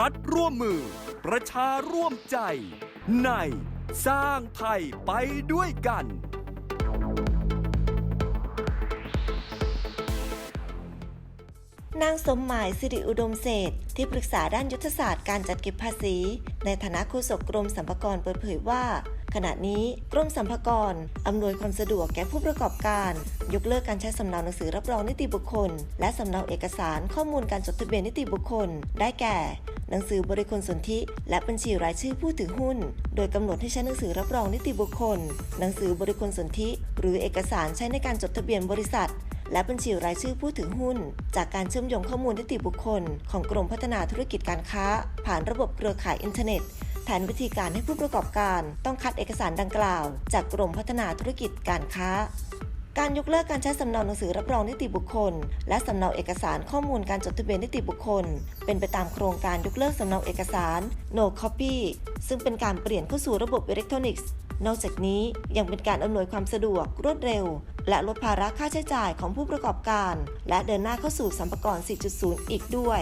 รัฐร่วมมือ ประชาร่วมใจ ในสร้างไทยไปด้วยกัน นางสมหมายสิริอุดมเศษที่ปรึกษาด้านยุทธศาสตร์การจัดเก็บภาษี ในฐานะโฆษกกรมสรรพากรเปิดเผยว่าขณะนี้กรมสรรพากรอำนวยความสะดวกแก่ผู้ประกอบการ ยกเลิกการใช้สำเนาหนังสือรับรองนิติบุคคล และสำเนาเอกสารข้อมูลการจดทะเบียนนิติบุคคล ได้แก่ หนังสือบริคลสนธิและบัญชีรายชื่อผู้ถือหุ้น โดยกำหนดให้ใช้หนังสือรับรองนิติบุคคล หนังสือบริคลสนธิหรือเอกสารใช้ในการจดทะเบียนบริษัท และบัญชีรายชื่อผู้ถือหุ้น จากการเชื่อมโยงข้อมูลนิติบุคคล ของกรมพัฒนาธุรกิจการค้า ผ่านระบบเครือข่ายอินเทอร์เน็ตแทนวิธีการให้ผู้ประกอบการ ต้องคัดเอกสารดังกล่าว จากกรมพัฒนาธุรกิจการค้า การยกเลิกการใช้สำเนาหนังสือรับรองนิติบุคคล และสำเนาเอกสารข้อมูลการจดทะเบียนนิติบุคคล เป็นไปตามโครงการยกเลิกสำเนาเอกสาร no copy ซึ่งเป็นการเปลี่ยนเข้าสู่ระบบอิเล็กทรอนิกส์ นอกจากนี้ยังเป็นการอำนวยความสะดวกรวดเร็ว และลดภาระค่าใช้จ่ายของผู้ประกอบการ และเดินหน้าเข้าสู่สัมปกรณ์ 4.0 อีกด้วย